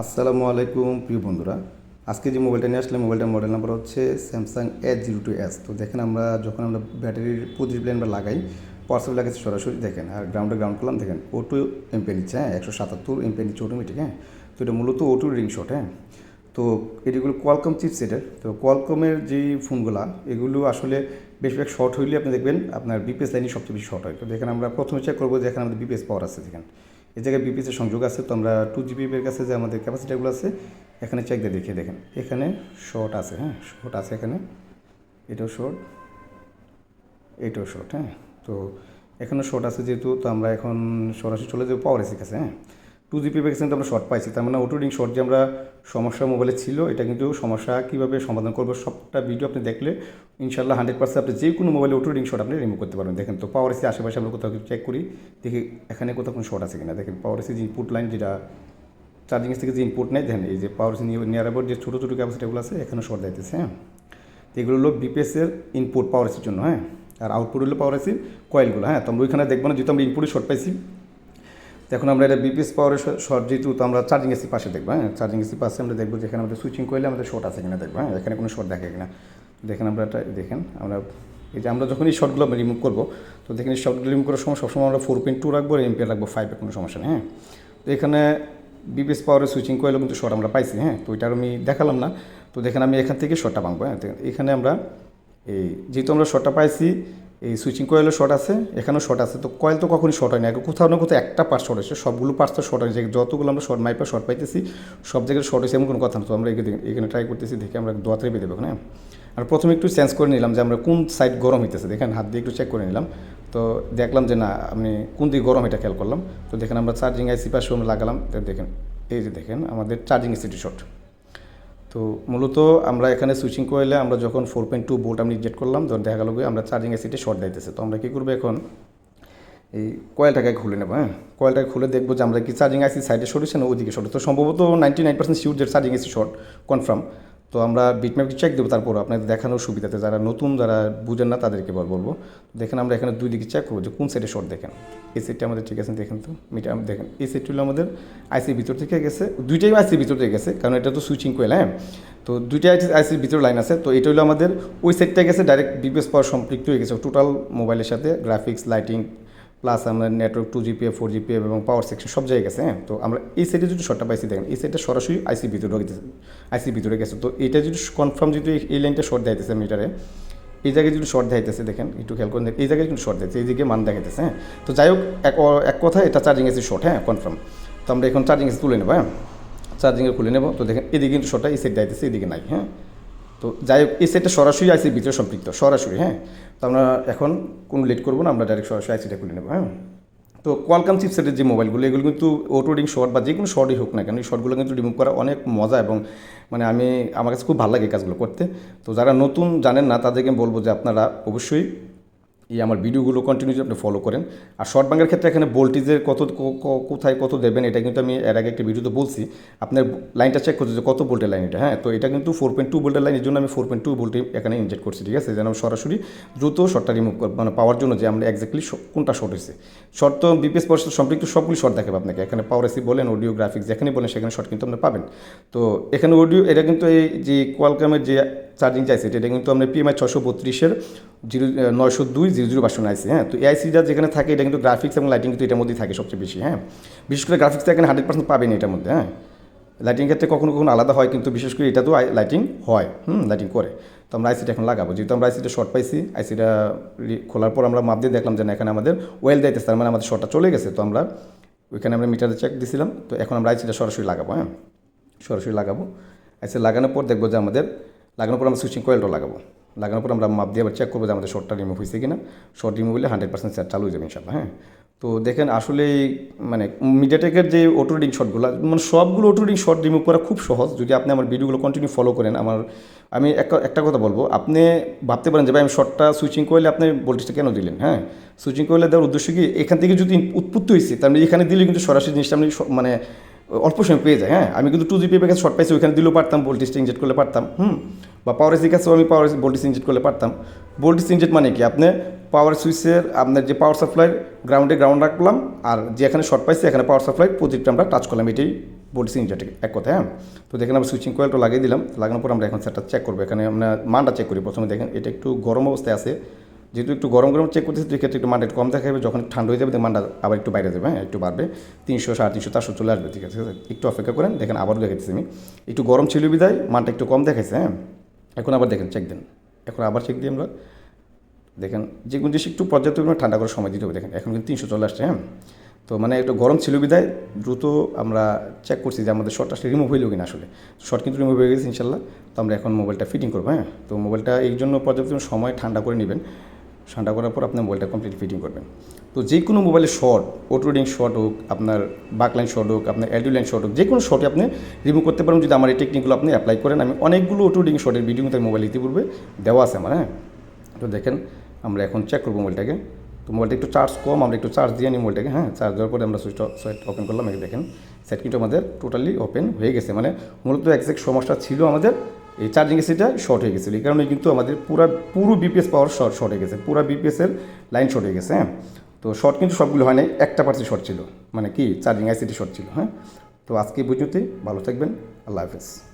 আসসালামু আলাইকুম, প্রিয় বন্ধুরা। আজকে যে মোবাইলটা নিয়ে আসলে মোবাইলটার মডেল নাম্বার হচ্ছে Samsung S zero two S তো দেখেন আমরা যখন আমরা ব্যাটারির পঁচিশ প্লেন আমরা লাগাই পার্সেল লাগাচ্ছি সরাসরি, দেখেন, আর গ্রাউন্ডে গ্রাউন্ড করলাম, দেখেন ও টু এমপি নিচ্ছে হ্যাঁ একশো সাতাত্তর এমপি নিচ্ছে অটোমেটিক হ্যাঁ তো এটা মূলত ও টু রিং শট হ্যাঁ। তো এটিগুলো কোয়ালকম চিপসেটের তো কোয়ালকমের যে ফোনগুলো এগুলো আসলে বেশিরভাগ শর্ট হইলে আপনি দেখবেন আপনার বিপিএস লাইনই সবচেয়ে বেশি শর্ট হয়। তো দেখেন আমরা প্রথমে চেক করব যে এখানে আমাদের বিপিএস পাওয়ার আছে, দেখেন। এই জায়গায় বিপিএসের সংযোগ আছে, তো আমরা টু জিবি এর কাছে যে আমাদের ক্যাপাসিটিগুলো আছে, এখানে চেক দিয়ে দেখিয়ে দেখেন। এখানে শর্ট আছে হ্যাঁ শর্ট আছে এখানে। এটাও শর্ট এটাও শর্ট হ্যাঁ। তো এখানে শর্ট আছে যেহেতু, তো আমরা এখন সরাসরি চলে যাব পাওয়ার এসির কাছে হ্যাঁ। টু জিবি পেয়ে কিন্তু আমরা শর্ট পাইছি। তার মানে অটো রিং শর্ট যে আমরা সমস্যা মোবাইলে ছিল, এটা কিন্তু সমস্যা কীভাবে সমাধান করব সবটা ভিডিও আপনি দেখলে ইনশাল্লাহ হান্ড্রেড পার্সেন্ট আপনি যে কোনো মোবাইলে অটো রিং শর্ট আপনি রিমুভ করতে পারবেন। দেখেন তো পাওয়ার এসি আশেপাশে আমরা কোথাও চেক করি, দেখি এখানে কোথাও কোনো শর্ট আছে কিনা। দেখেন পাওয়ার এসি যে ইনপুট লাইন যেটা চার্জিং থেকে যে ইনপুট নেয়, দেখেন এই যে পাওয়ার এসি নিয়ার অ্যাবাউট যে ছোটো ছোটো ক্যাপাসিটিগুলো আছে এখানে শর্ট যাইতেছে হ্যাঁ? তো এগুলো হলো বিপিএসের ইনপুট পাওয়ার এসির জন্য হ্যাঁ? আর আউটপুট হলো পাওয়ার এসির কয়েলগুলো হ্যাঁ? তো আমরা ওইখানে দেখব না, যেহেতু আমরা ইনপুটে শর্ট পাইছি। এখন আমরা এটা বিপিএস পাওয়ারের শর্ট যেহেতু, তো আমরা চার্জিং এসির পাশে দেখব হ্যাঁ? চার্জিং এসি পাশে আমরা দেখব যেখানে আমাদের সুইচিং করলে আমাদের শর্ট আছে কিনা দেখব হ্যাঁ? এখানে কোনো শর্ট দেখে কিনা। দেখেন, আমরা এটা, দেখেন, আমরা, এই যে আমরা যখন এই শর্টগুলো রিমুভ করব, তো দেখেন, এই শর্টগুলো রিমুভ করার সময় সবসময় আমরা ফোর পয়েন্ট টু রাখব আর এমপিআর রাখব ফাইভের কোনো সমস্যা নেই হ্যাঁ? তো এখানে বিপিএস পাওয়ারের সুইচিং কয়েলও কিন্তু শর্ট আমরা পাইছি হ্যাঁ? তো এটা আমি দেখালাম না। তো দেখেন, আমি এখান থেকে শর্টটা ভাঙবো হ্যাঁ? এখানে আমরা, এই, যেহেতু আমরা শর্টটা পাইছি এই সুইচিং কয়েলও শর্ট আছে, এখানেও শর্ট আছে। তো কয়েল তো কখনই শর্ট হয় না কোথাও না কোথাও একটা পার্ট শর্ট হয়েছে, সবগুলো পার্টস তো শর্ট হয়েছে যতগুলো আমরা শর্ট মাইপে শর্ট পাইতেছি, সব জায়গায় শর্ট হয়েছে এমন কোনো কথা না। তো আমরা এখানে ট্রাই করতেছি, দেখে আমরা দোয়াতে বেঁধে দেবো হ্যাঁ? আর প্রথমে একটু চেঞ্জ করে নিলাম যে আমরা কোন সাইড গরম হইতেছে। দেখেন, হাত দিয়ে একটু চেক করে নিলাম। তো দেখলাম যে না, আমি কোন দিকে গরম এটা খেয়াল করলাম। তো দেখেন আমরা চার্জিং আইসি পাশে আমরা লাগালাম। দেখেন, এই যে দেখেন, আমাদের চার্জিং এসিটি শর্ট তো মূলত আমরা এখানে সুইচিং কয়েলে আমরা যখন ফোর পয়েন্ট টু বোল্ট আমি ইনজেক্ট করলাম ধর দেখা গেল আমরা চার্জিং এসিটে শর্ট দিতেছে। তো আমরা কী করব এখন? এই কয়েলটাকে খুলে নেব হ্যাঁ? কয়েলটাকে খুলে দেখব যে আমরা কি চার্জিং আইসি সাইডে সরেছে না ওইদিকে শর্ট তো সম্ভবত নাইনটি নাইন পার্সেন্ট শিউর যে চার্জিং এসি শর্ট কনফার্ম তো আমরা বিটম্যাপকে চেক দেবো, তারপর আপনাদের দেখানোর সুবিধাতে যারা নতুন, যারা বুঝেন না, তাদেরকে বল বলব। দেখেন আমরা এখানে দুই দিকে চেক করব যে কোন সাইডে শর্ট দেখেন। এই সেটটা আমাদের ঠিক আছে, দেখেন তো মিটার দেখেন, এই সেটটি হলো আমাদের আইসির ভিতর থেকে গেছে। দুইটাই আইসির ভিতর থেকে গেছে, কারণ এটা তো সুইচিং কোয়েল হ্যাঁ? তো দুইটা আইসির ভিতরে লাইন আছে, তো এটা হলো আমাদের ওই সেটটা গেছে ডাইরেক্ট বিপিএস পাওয়ার সম্পৃক্ত হয়ে গেছে। টোটাল মোবাইলের সাথে গ্রাফিক্স লাইটিং প্লাস আমরা network two GPF four GPF এবং পাওয়ার সেকশন সব জায়গায় গেছে হ্যাঁ? তো আমরা এই সাইডে যদি শর্টটা পাইছি, দেখেন, এই সাইডটা সরাসরি আইসি ভিতরে গেছে আইসি ভিতরে গেছে তো এটা যদি কনফার্ম যদি এই লাইনটা শর্ট দেখাইতেছে মিটারে, এই জায়গায় যদি শর্ট দেখাইতেছে, দেখেন, একটু খেয়াল করেন, এই জায়গায় কিন্তু শর্ট দিচ্ছে এই দিকে মান দেখাইতেছে হ্যাঁ? তো যাই হোক, এক এক কথা এটা চার্জিং এসি শর্ট হ্যাঁ? কনফার্ম তো আমরা এখন চার্জিং এসি তুলে নেব হ্যাঁ? চার্জিংয়ে খুলে নেব, তো দেখেন, এদিকে কিন্তু শর্টটা এই সাইড দেখাইতেছে, এদিকে নাই হ্যাঁ? তো যাই হোক, এই সেটটা সরাসরি আইসির ভিতরে সম্পৃক্ত, সরাসরি হ্যাঁ? তো আমরা এখন কোনো লেট করব না, আমরা ডাইরেক্ট সরাসরি আইসিটা খুলে নেব হ্যাঁ? তো কোয়ালকাম চিপসেটের যে মোবাইলগুলো এগুলো কিন্তু অটোডিং শর্ট বা যে কোনো শর্টই হোক না কেন, এই শর্টগুলো কিন্তু রিমুভ করা অনেক মজা এবং মানে আমি, আমার কাছে খুব ভালো লাগে কাজগুলো করতে। তো যারা নতুন জানেন না, তাদেরকে আমি বলব যে আপনারা অবশ্যই এই আমার ভিডিওগুলো কন্টিনিউ আপনি ফলো করেন। আর শর্ট বাঙ্গের ক্ষেত্রে এখানে ভোল্টেজের কত কোথায় কত দেবেন, এটা কিন্তু আমি এর আগে একটা ভিডিওতে বলছি। আপনার লাইনটা চেক করতে যে কত ভোল্টের লাইন এটা হ্যাঁ? তো এটা কিন্তু ফোর পয়েন্ট টু ভোল্টের লাইন এর জন্য আমি ফোর পয়েন্ট টু ভোল্টে এখানে ইনজেক্ট করছি, ঠিক আছে? যেন সরাসরি দ্রুত শর্টটা রিমুভ মানে পাওয়ার জন্য যে আমরা এক্স্যাক্টলি কোনটা শর্ট হয়েছে। শর্ট তো বিপিএস পরিষদ সম্পৃক্ত সবগুলি শর্ট দেখাবে আপনাকে। এখানে পাওয়ার এসি বলেন অডিও গ্রাফিক্স যেখানে বলেন, সেখানে শর্ট কিন্তু আপনি পাবেন। তো এখানে অডিও এটা কিন্তু এই যে কোয়ালকামের যে চার্জিং চাইছে। এটা কিন্তু আমরা পিএমআই ছশো বত্রিশের জিরো নয়শো দুই জিরো জিরো বাসন আইসি হ্যাঁ? তো এই আইসিটা যেখানে থাকে, এটা কিন্তু গ্রাফিক্স এবং লাইটিং কিন্তু এটার মধ্যেই থাকে সবচেয়ে বেশি হ্যাঁ? বিশেষ করে গ্রাফিক্সটা এখানে হান্ড্রেড পার্সেন্ট পাবেন এটার মধ্যে হ্যাঁ? লাইটিং ক্ষেত্রে কখনো কখনো আলাদা হয়, কিন্তু বিশেষ করে এটা তো লাইটিং হয়, হুম? লাইটিং করে। তো আমরা আইসিটা এখন লাগাবো। যেহেতু আমরা আইসিটা শর্ট পাইছি আইসিটা খোলার পর আমরা মাপ দিয়ে দেখলাম যে না, এখানে আমাদের ওয়েল দিতেছে তার মানে আমাদের শর্টটা চলে গেছে। তো আমরা ওইখানে আমরা মিটারে চেক দিছিলাম। তো এখন আমরা আইসিটা সরাসরি লাগাবো হ্যাঁ? সরাসরি লাগাবো। আইসি লাগানোর পর দেখব যে আমাদের লাগানোর পর আমরা সুইচিং কয়েলটা লাগাবো। লাগানোর পর আমরা মাপ দিয়ে আবার চেক করব যে আমাদের শর্টটা রিমুভ হয়েছে কিনা। শর্ট রিমুভ হলে হান্ড্রেড পার্সেন্ট চালু হয়ে যাবে ইনশাল্লাহ হ্যাঁ? তো দেখেন আসলে মানে মিডিয়াটেকের যে অটো রিডিং শটগুলো মানে সবগুলো অটো রিডিং শট রিমুভ করা খুব সহজ। যদি আপনি আমার ভিডিওগুলো কন্টিনিউ ফলো করেন, আমার আমি একটা কথা বলব, আপনি ভাবতে পারেন যে ভাই আমি শর্টটা সুইচিং করলে আপনি ভোল্টেজটা কেন দিলেন হ্যাঁ? সুইচিং করলে দেওয়ার উদ্দেশ্য কি? এখান থেকে যদি উৎপত্তি হয়েছে, তার মানে এখানে দিলে কিন্তু সরাসরি জিনিসটা আপনি মানে অল্প সময় পেয়ে যায় হ্যাঁ? আমি কিন্তু টু জিবি কাছে শর্ট পাইছি, ওইখানে দিলেও পারতাম ভোল্টেজটা ইনজেক্ট করলে পারতাম, হুম? বা পাওয়ার এসির কাছেও আমি পাওয়ার ভোল্টেজ ইনজেক্ট করলে পারতাম। ভোল্টেজ ইনজেক্ট মানে কি? আপনি পাওয়ার সুইচের আপনার যে পাওয়ার সাপ্লাই গ্রাউন্ডে গ্রাউন্ড রাখলাম আর যেখানে শর্ট পাইছি এখানে পাওয়ার সাপ্লাই প্রদীপটা আমরা টাচ করলাম। এটাই বলছি ইনজারটি এক কথা হ্যাঁ? তো দেখেন আমরা সুইচিং কয়েলটা লাগিয়ে দিলাম। লাগানোর পর আমরা এখন সেটা চেক করব। এখানে আমরা মানটা চেক করি। প্রথমে দেখেন এটা একটু গরম অবস্থায় আছে। যেহেতু একটু গরম গরম চেক করতেছি, সেক্ষেত্রে একটু মানটা একটু কম দেখাবে। যখন ঠান্ডা হয়ে যাবে, মানটা আবার একটু বাইরে যাবে হ্যাঁ? একটু বাড়বে। তিনশো, সাড়ে তিনশো, চারশো চলে আসবে। ঠিক আছে ঠিক আছে? একটু অপেক্ষা করেন। দেখেন আবারও দেখাচ্ছি আমি। একটু গরম ছিল বিদায়, মানটা একটু কম দেখাইছে হ্যাঁ? এখন আবার দেখেন চেক দিন। এখন আবার চেক দিই আমরা দেখেন, যে কোনো জিনিস একটু পর্যাপ্ত পরিমাণে ঠান্ডা করার সময় দিতে হবে। দেখেন, এখন কিন্তু তিনশো চলে আসছে হ্যাঁ? তো মানে একটু গরম ছিল বিদায়, দ্রুত আমরা চেক করছি যে আমাদের শর্ট আসলে রিমুভ হইল কিনা আসলে। শর্ট কিন্তু রিমুভ হয়ে গেছে ইনশাল্লাহ। তো আমরা এখন মোবাইলটা ফিটিং করব হ্যাঁ? তো মোবাইলটা এই জন্য পর্যাপ্ত সময় ঠান্ডা করে নেবেন। ঠান্ডা করার পর আপনি মোবাইলটা কমপ্লিট ফিটিং করবেন। তো যে কোনো মোবাইলের শর্ট অটোডিং শর্ট হোক, আপনার বাকলাইন শর্ট হোক, আপনার অ্যাডুলাইন শর্ট হোক, যে কোনো শর্টে আপনি রিমুভ করতে পারেন। যদি আমার এই টেকনিকগুলো আপনি অ্যাপ্লাই করেন, আমি অনেকগুলো অটোডিং শর্টের ভিডিও কিন্তু মোবাইল ইতিপূর্বে দেওয়া আছে আমার হ্যাঁ? তো দেখেন, আমরা এখন চেক করব মোবাইলটাকে তো মোবাইলটা একটু চার্জ কম, আমরা একটু চার্জ দিয়ে নিই মোবাইলটাকে হ্যাঁ? চার্জ দেওয়ার পরে আমরা সুইচ সুইচ ওপেন করলাম। দেখেন সেট কিন্তু আমাদের টোটালি ওপেন হয়ে গেছে। মানে মূলত একজ্যাক্ট সমস্যা ছিল আমাদের এই চার্জিং এসিটা শর্ট হয়ে গেছিল। এই কারণে কিন্তু আমাদের পুরো পুরো বিপিএস পাওয়ার শর্ট শর্ট হয়ে গেছে। পুরো বিপিএসের লাইন শর্ট হয়ে গেছে হ্যাঁ? তো শর্ট কিন্তু সবগুলো হয় নাই, একটা পার্সেন্ট শর্ট ছিল। মানে কি চার্জিং আইসিটি শর্ট ছিল হ্যাঁ? তো আজকে বুঝতে ভালো থাকবেন। আল্লাহ হাফেজ।